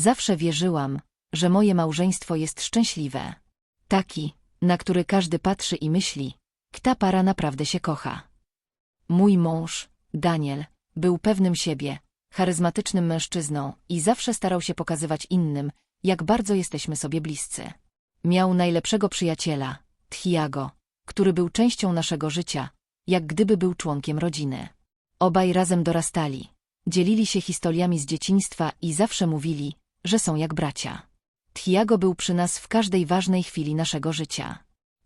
Zawsze wierzyłam, że moje małżeństwo jest szczęśliwe. Taki, na który każdy patrzy i myśli, ta para naprawdę się kocha. Mój mąż, Daniel, był pewnym siebie, charyzmatycznym mężczyzną i zawsze starał się pokazywać innym, jak bardzo jesteśmy sobie bliscy. Miał najlepszego przyjaciela, Tchiago, który był częścią naszego życia, jak gdyby był członkiem rodziny. Obaj razem dorastali, dzielili się historiami z dzieciństwa i zawsze mówili, że są jak bracia. Tchiago był przy nas w każdej ważnej chwili naszego życia.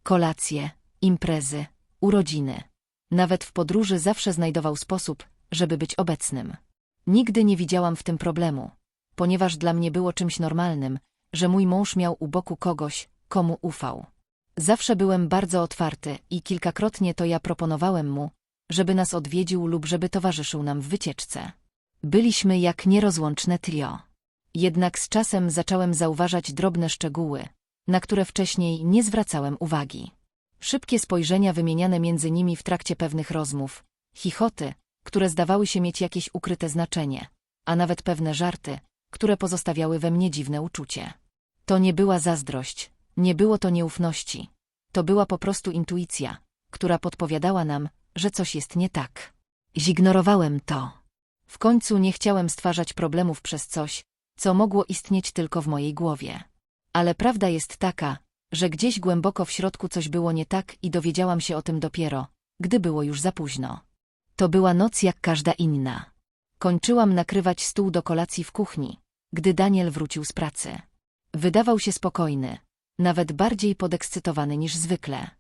Kolacje, imprezy, urodziny. Nawet w podróży zawsze znajdował sposób, żeby być obecnym. Nigdy nie widziałam w tym problemu, ponieważ dla mnie było czymś normalnym, że mój mąż miał u boku kogoś, komu ufał. Zawsze byłem bardzo otwarty i kilkakrotnie to ja proponowałem mu, żeby nas odwiedził lub żeby towarzyszył nam w wycieczce. Byliśmy jak nierozłączne trio. Jednak z czasem zacząłem zauważać drobne szczegóły, na które wcześniej nie zwracałem uwagi. Szybkie spojrzenia wymieniane między nimi w trakcie pewnych rozmów, chichoty, które zdawały się mieć jakieś ukryte znaczenie, a nawet pewne żarty, które pozostawiały we mnie dziwne uczucie. To nie była zazdrość, nie było to nieufności. To była po prostu intuicja, która podpowiadała nam, że coś jest nie tak. Zignorowałem to. W końcu nie chciałem stwarzać problemów przez coś, co mogło istnieć tylko w mojej głowie. Ale prawda jest taka, że gdzieś głęboko w środku coś było nie tak i dowiedziałam się o tym dopiero, gdy było już za późno. To była noc jak każda inna. Kończyłam nakrywać stół do kolacji w kuchni, gdy Daniel wrócił z pracy. Wydawał się spokojny, nawet bardziej podekscytowany niż zwykle.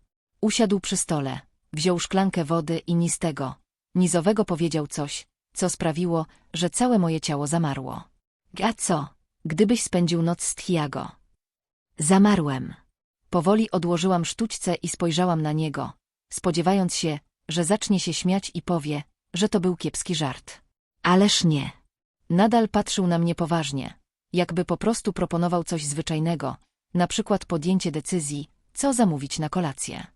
Usiadł przy stole, wziął szklankę wody i ni z tego, nizowego powiedział coś, co sprawiło, że całe moje ciało zamarło. A co, gdybyś spędził noc z Tiago? Zamarłem. Powoli odłożyłam sztućce i spojrzałam na niego, spodziewając się, że zacznie się śmiać i powie, że to był kiepski żart. Ależ nie. Nadal patrzył na mnie poważnie, jakby po prostu proponował coś zwyczajnego, na przykład podjęcie decyzji, co zamówić na kolację.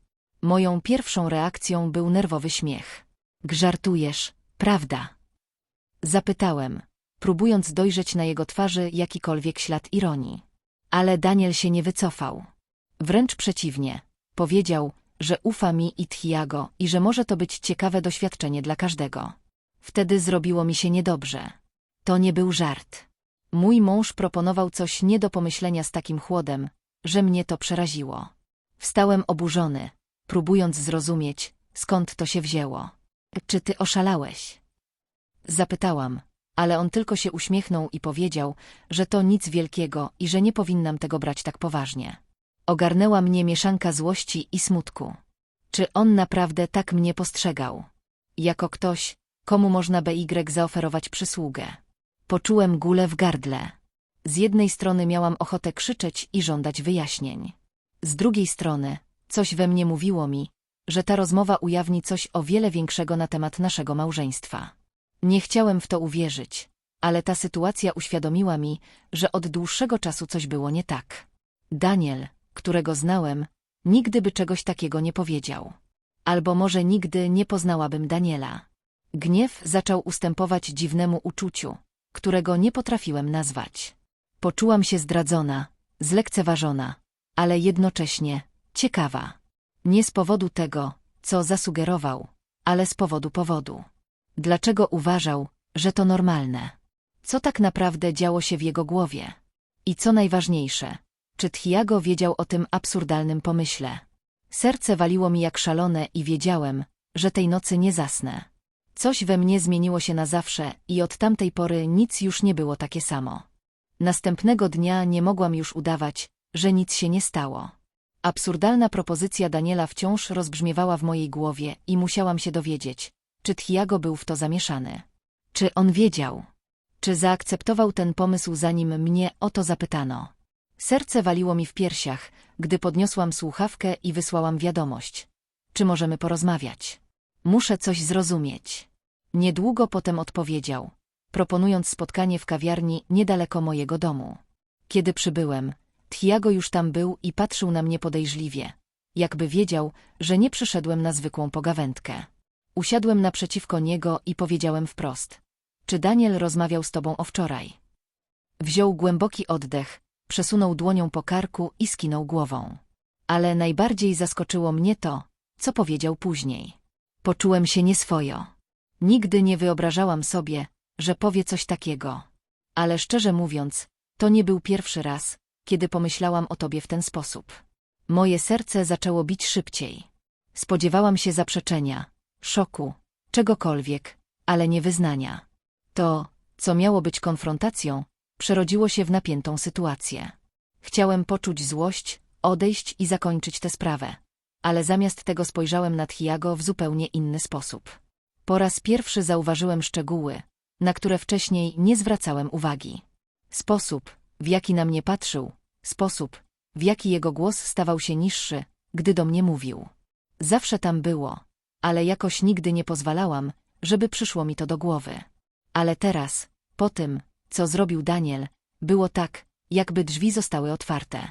Moją pierwszą reakcją był nerwowy śmiech. Gżartujesz, prawda? Zapytałem, próbując dojrzeć na jego twarzy jakikolwiek ślad ironii. Ale Daniel się nie wycofał. Wręcz przeciwnie. Powiedział, że ufa mi i Tchiago i że może to być ciekawe doświadczenie dla każdego. Wtedy zrobiło mi się niedobrze. To nie był żart. Mój mąż proponował coś nie do pomyślenia z takim chłodem, że mnie to przeraziło. Wstałem oburzony, próbując zrozumieć, skąd to się wzięło. Czy ty oszalałeś? Zapytałam, ale on tylko się uśmiechnął i powiedział, że to nic wielkiego i że nie powinnam tego brać tak poważnie. Ogarnęła mnie mieszanka złości i smutku. Czy on naprawdę tak mnie postrzegał? Jako ktoś, komu można BY zaoferować przysługę. Poczułem gulę w gardle. Z jednej strony miałam ochotę krzyczeć i żądać wyjaśnień. Z drugiej strony, coś we mnie mówiło mi, że ta rozmowa ujawni coś o wiele większego na temat naszego małżeństwa. Nie chciałem w to uwierzyć, ale ta sytuacja uświadomiła mi, że od dłuższego czasu coś było nie tak. Daniel, którego znałem, nigdy by czegoś takiego nie powiedział. Albo może nigdy nie poznałabym Daniela. Gniew zaczął ustępować dziwnemu uczuciu, którego nie potrafiłem nazwać. Poczułam się zdradzona, zlekceważona, ale jednocześnie ciekawa. Nie z powodu tego, co zasugerował, ale z powodu powodu. Dlaczego uważał, że to normalne? Co tak naprawdę działo się w jego głowie? I co najważniejsze, czy Tchiago wiedział o tym absurdalnym pomyśle? Serce waliło mi jak szalone i wiedziałem, że tej nocy nie zasnę. Coś we mnie zmieniło się na zawsze i od tamtej pory nic już nie było takie samo. Następnego dnia nie mogłam już udawać, że nic się nie stało. Absurdalna propozycja Daniela wciąż rozbrzmiewała w mojej głowie i musiałam się dowiedzieć, czy Tchiago był w to zamieszany. Czy on wiedział? Czy zaakceptował ten pomysł zanim mnie o to zapytano? Serce waliło mi w piersiach, gdy podniosłam słuchawkę i wysłałam wiadomość. Czy możemy porozmawiać? Muszę coś zrozumieć. Niedługo potem odpowiedział, proponując spotkanie w kawiarni niedaleko mojego domu. Kiedy przybyłem, Tiago już tam był i patrzył na mnie podejrzliwie, jakby wiedział, że nie przyszedłem na zwykłą pogawędkę. Usiadłem naprzeciwko niego i powiedziałem wprost. Czy Daniel rozmawiał z tobą o wczoraj? Wziął głęboki oddech, przesunął dłonią po karku i skinął głową. Ale najbardziej zaskoczyło mnie to, co powiedział później. Poczułem się nieswojo. Nigdy nie wyobrażałam sobie, że powie coś takiego. Ale szczerze mówiąc, to nie był pierwszy raz, kiedy pomyślałam o tobie w ten sposób. Moje serce zaczęło bić szybciej. Spodziewałam się zaprzeczenia, szoku, czegokolwiek, ale nie wyznania. To, co miało być konfrontacją, przerodziło się w napiętą sytuację. Chciałem poczuć złość, odejść i zakończyć tę sprawę. Ale zamiast tego spojrzałem na Thiago w zupełnie inny sposób. Po raz pierwszy zauważyłem szczegóły, na które wcześniej nie zwracałem uwagi. Sposób, w jaki na mnie patrzył, sposób, w jaki jego głos stawał się niższy, gdy do mnie mówił. Zawsze tam było, ale jakoś nigdy nie pozwalałam, żeby przyszło mi to do głowy. Ale teraz, po tym, co zrobił Daniel, było tak, jakby drzwi zostały otwarte.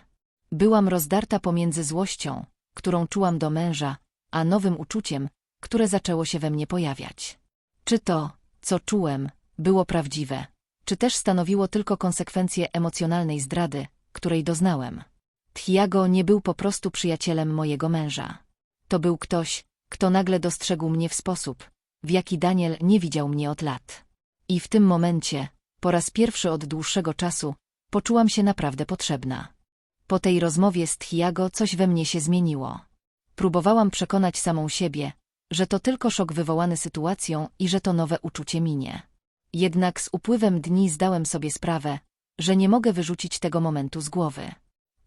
Byłam rozdarta pomiędzy złością, którą czułam do męża, a nowym uczuciem, które zaczęło się we mnie pojawiać. Czy to, co czułem, było prawdziwe, czy też stanowiło tylko konsekwencję emocjonalnej zdrady, której doznałem. Thiago nie był po prostu przyjacielem mojego męża. To był ktoś, kto nagle dostrzegł mnie w sposób, w jaki Daniel nie widział mnie od lat. I w tym momencie, po raz pierwszy od dłuższego czasu, poczułam się naprawdę potrzebna. Po tej rozmowie z Thiago coś we mnie się zmieniło. Próbowałam przekonać samą siebie, że to tylko szok wywołany sytuacją i że to nowe uczucie minie. Jednak z upływem dni zdałem sobie sprawę, że nie mogę wyrzucić tego momentu z głowy.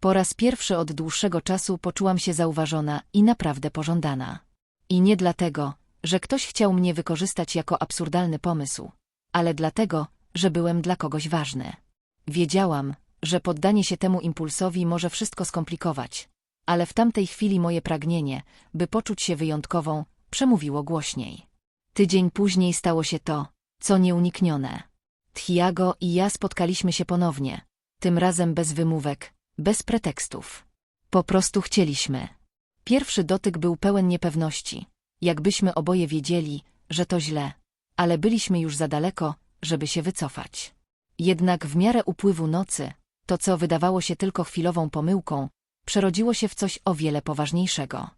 Po raz pierwszy od dłuższego czasu poczułam się zauważona i naprawdę pożądana. I nie dlatego, że ktoś chciał mnie wykorzystać jako absurdalny pomysł, ale dlatego, że byłem dla kogoś ważny. Wiedziałam, że poddanie się temu impulsowi może wszystko skomplikować, ale w tamtej chwili moje pragnienie, by poczuć się wyjątkową, przemówiło głośniej. Tydzień później stało się to, co nieuniknione. Thiago i ja spotkaliśmy się ponownie, tym razem bez wymówek, bez pretekstów. Po prostu chcieliśmy. Pierwszy dotyk był pełen niepewności, jakbyśmy oboje wiedzieli, że to źle, ale byliśmy już za daleko, żeby się wycofać. Jednak w miarę upływu nocy, to co wydawało się tylko chwilową pomyłką, przerodziło się w coś o wiele poważniejszego.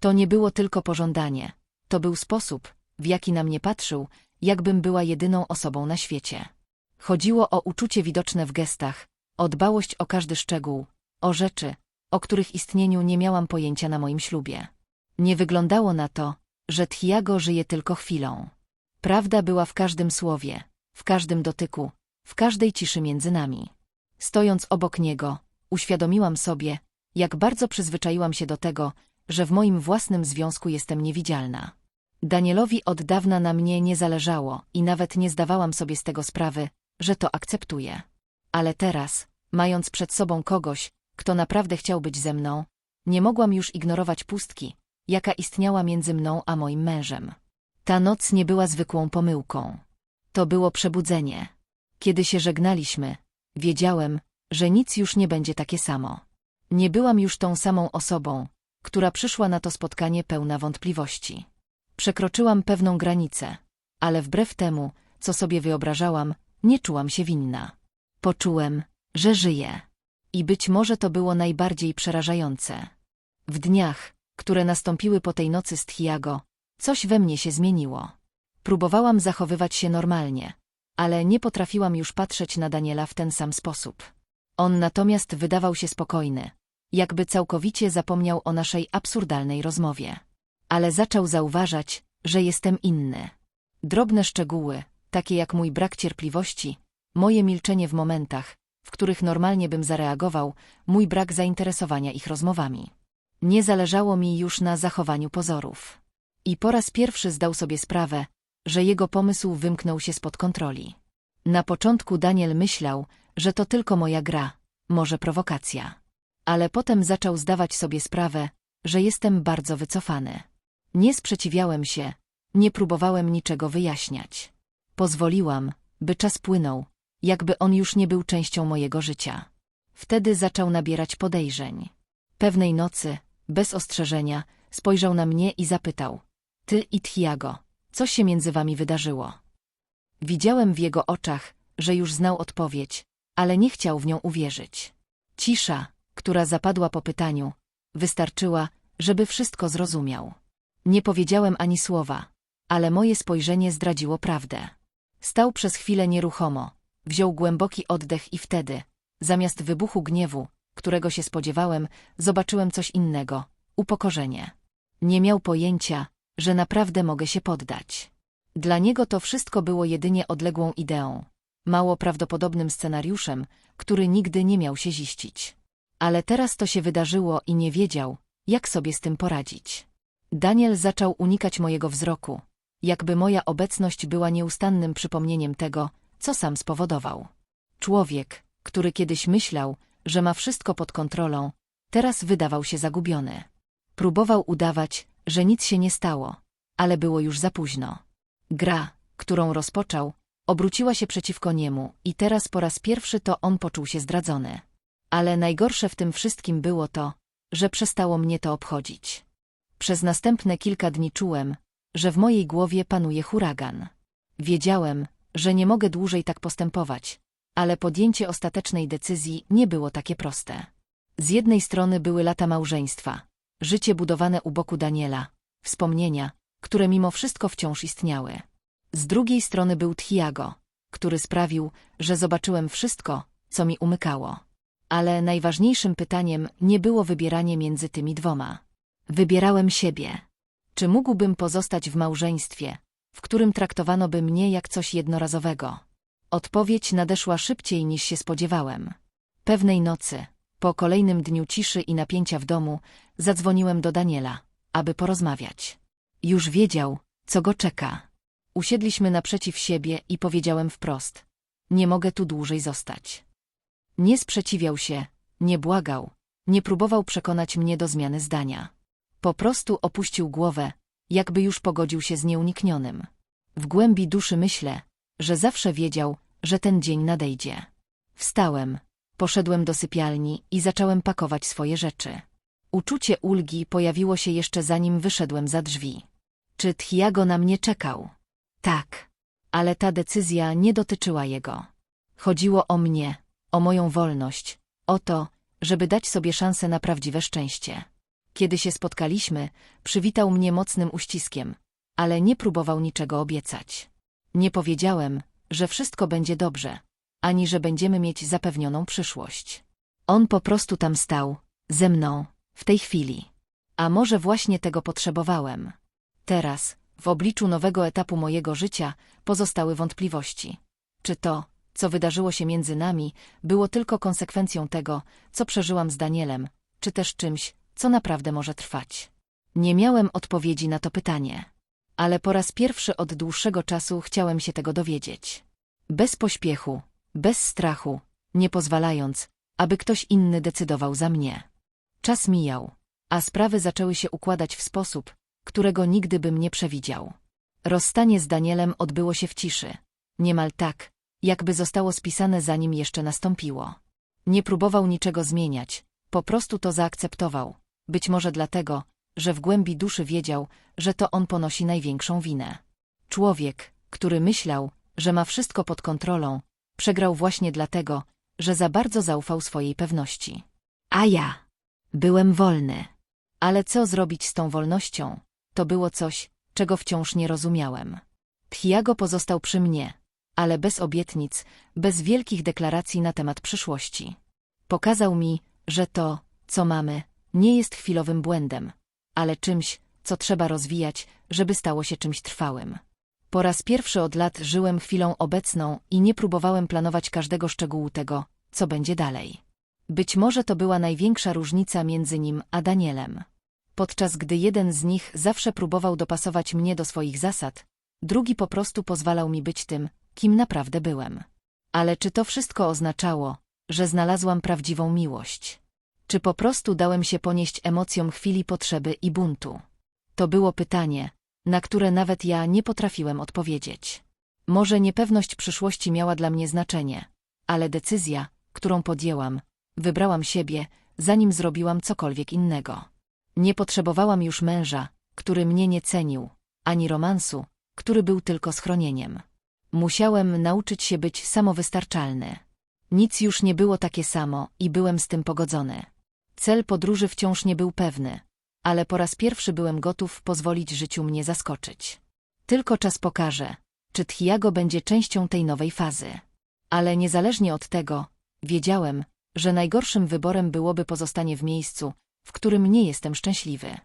To nie było tylko pożądanie, to był sposób, w jaki na mnie patrzył, jakbym była jedyną osobą na świecie. Chodziło o uczucie widoczne w gestach, o dbałość o każdy szczegół, o rzeczy, o których istnieniu nie miałam pojęcia na moim ślubie. Nie wyglądało na to, że Thiago żyje tylko chwilą. Prawda była w każdym słowie, w każdym dotyku, w każdej ciszy między nami. Stojąc obok niego, uświadomiłam sobie, jak bardzo przyzwyczaiłam się do tego, że w moim własnym związku jestem niewidzialna. Danielowi od dawna na mnie nie zależało i nawet nie zdawałam sobie z tego sprawy, że to akceptuję. Ale teraz, mając przed sobą kogoś, kto naprawdę chciał być ze mną, nie mogłam już ignorować pustki, jaka istniała między mną a moim mężem. Ta noc nie była zwykłą pomyłką. To było przebudzenie. Kiedy się żegnaliśmy, wiedziałem, że nic już nie będzie takie samo. Nie byłam już tą samą osobą, która przyszła na to spotkanie pełna wątpliwości. Przekroczyłam pewną granicę, ale wbrew temu, co sobie wyobrażałam, nie czułam się winna. Poczułem, że żyję. I być może to było najbardziej przerażające. W dniach, które nastąpiły po tej nocy z Thiago, coś we mnie się zmieniło. Próbowałam zachowywać się normalnie, ale nie potrafiłam już patrzeć na Daniela w ten sam sposób. On natomiast wydawał się spokojny, jakby całkowicie zapomniał o naszej absurdalnej rozmowie. Ale zaczął zauważać, że jestem inny. Drobne szczegóły, takie jak mój brak cierpliwości, moje milczenie w momentach, w których normalnie bym zareagował, mój brak zainteresowania ich rozmowami. Nie zależało mi już na zachowaniu pozorów. I po raz pierwszy zdał sobie sprawę, że jego pomysł wymknął się spod kontroli. Na początku Daniel myślał, że to tylko moja gra, może prowokacja. Ale potem zaczął zdawać sobie sprawę, że jestem bardzo wycofany. Nie sprzeciwiałem się, nie próbowałem niczego wyjaśniać. Pozwoliłam, by czas płynął, jakby on już nie był częścią mojego życia. Wtedy zaczął nabierać podejrzeń. Pewnej nocy, bez ostrzeżenia, spojrzał na mnie i zapytał. Ty i Thiago, co się między wami wydarzyło? Widziałem w jego oczach, że już znał odpowiedź, ale nie chciał w nią uwierzyć. Cisza, która zapadła po pytaniu, wystarczyła, żeby wszystko zrozumiał. Nie powiedziałem ani słowa, ale moje spojrzenie zdradziło prawdę. Stał przez chwilę nieruchomo, wziął głęboki oddech i wtedy, zamiast wybuchu gniewu, którego się spodziewałem, zobaczyłem coś innego upokorzenie. Nie miał pojęcia, że naprawdę mogę się poddać. Dla niego to wszystko było jedynie odległą ideą, mało prawdopodobnym scenariuszem, który nigdy nie miał się ziścić. Ale teraz to się wydarzyło i nie wiedział, jak sobie z tym poradzić. Daniel zaczął unikać mojego wzroku, jakby moja obecność była nieustannym przypomnieniem tego, co sam spowodował. Człowiek, który kiedyś myślał, że ma wszystko pod kontrolą, teraz wydawał się zagubiony. Próbował udawać, że nic się nie stało, ale było już za późno. Gra, którą rozpoczął, obróciła się przeciwko niemu i teraz po raz pierwszy to on poczuł się zdradzony. Ale najgorsze w tym wszystkim było to, że przestało mnie to obchodzić. Przez następne kilka dni czułem, że w mojej głowie panuje huragan. Wiedziałem, że nie mogę dłużej tak postępować, ale podjęcie ostatecznej decyzji nie było takie proste. Z jednej strony były lata małżeństwa, życie budowane u boku Daniela, wspomnienia, które mimo wszystko wciąż istniały. Z drugiej strony był Tiago, który sprawił, że zobaczyłem wszystko, co mi umykało. Ale najważniejszym pytaniem nie było wybieranie między tymi dwoma. Wybierałem siebie. Czy mógłbym pozostać w małżeństwie, w którym traktowano by mnie jak coś jednorazowego? Odpowiedź nadeszła szybciej niż się spodziewałem. Pewnej nocy, po kolejnym dniu ciszy i napięcia w domu, zadzwoniłem do Daniela, aby porozmawiać. Już wiedział, co go czeka. Usiedliśmy naprzeciw siebie i powiedziałem wprost. Nie mogę tu dłużej zostać. Nie sprzeciwiał się, nie błagał, nie próbował przekonać mnie do zmiany zdania. Po prostu opuścił głowę, jakby już pogodził się z nieuniknionym. W głębi duszy myślę, że zawsze wiedział, że ten dzień nadejdzie. Wstałem, poszedłem do sypialni i zacząłem pakować swoje rzeczy. Uczucie ulgi pojawiło się jeszcze zanim wyszedłem za drzwi. Czy Thiago na mnie czekał? Tak. Ale ta decyzja nie dotyczyła jego. Chodziło o mnie, o moją wolność, o to, żeby dać sobie szansę na prawdziwe szczęście. Kiedy się spotkaliśmy, przywitał mnie mocnym uściskiem, ale nie próbował niczego obiecać. Nie powiedziałem, że wszystko będzie dobrze, ani że będziemy mieć zapewnioną przyszłość. On po prostu tam stał, ze mną, w tej chwili. A może właśnie tego potrzebowałem. Teraz, w obliczu nowego etapu mojego życia, pozostały wątpliwości. Czy to, co wydarzyło się między nami, było tylko konsekwencją tego, co przeżyłam z Danielem, czy też czymś, co naprawdę może trwać? Nie miałem odpowiedzi na to pytanie. Ale po raz pierwszy od dłuższego czasu chciałem się tego dowiedzieć. Bez pośpiechu, bez strachu, nie pozwalając, aby ktoś inny decydował za mnie. Czas mijał, a sprawy zaczęły się układać w sposób, którego nigdy bym nie przewidział. Rozstanie z Danielem odbyło się w ciszy, niemal tak, jakby zostało spisane zanim jeszcze nastąpiło. Nie próbował niczego zmieniać, po prostu to zaakceptował, być może dlatego, że w głębi duszy wiedział, że to on ponosi największą winę. Człowiek, który myślał, że ma wszystko pod kontrolą, przegrał właśnie dlatego, że za bardzo zaufał swojej pewności. A ja byłem wolny. Ale co zrobić z tą wolnością? To było coś, czego wciąż nie rozumiałem. Thiago pozostał przy mnie, ale bez obietnic, bez wielkich deklaracji na temat przyszłości. Pokazał mi, że to, co mamy, nie jest chwilowym błędem, ale czymś, co trzeba rozwijać, żeby stało się czymś trwałym. Po raz pierwszy od lat żyłem chwilą obecną i nie próbowałem planować każdego szczegółu tego, co będzie dalej. Być może to była największa różnica między nim a Danielem. Podczas gdy jeden z nich zawsze próbował dopasować mnie do swoich zasad, drugi po prostu pozwalał mi być tym, kim naprawdę byłem. Ale czy to wszystko oznaczało, że znalazłam prawdziwą miłość? Czy po prostu dałem się ponieść emocjom chwili potrzeby i buntu? To było pytanie, na które nawet ja nie potrafiłem odpowiedzieć. Może niepewność przyszłości miała dla mnie znaczenie, ale decyzja, którą podjęłam, wybrałam siebie, zanim zrobiłam cokolwiek innego. Nie potrzebowałam już męża, który mnie nie cenił, ani romansu, który był tylko schronieniem. Musiałem nauczyć się być samowystarczalny. Nic już nie było takie samo i byłem z tym pogodzony. Cel podróży wciąż nie był pewny, ale po raz pierwszy byłem gotów pozwolić życiu mnie zaskoczyć. Tylko czas pokaże, czy Tchiago będzie częścią tej nowej fazy. Ale niezależnie od tego, wiedziałem, że najgorszym wyborem byłoby pozostanie w miejscu, w którym nie jestem szczęśliwy.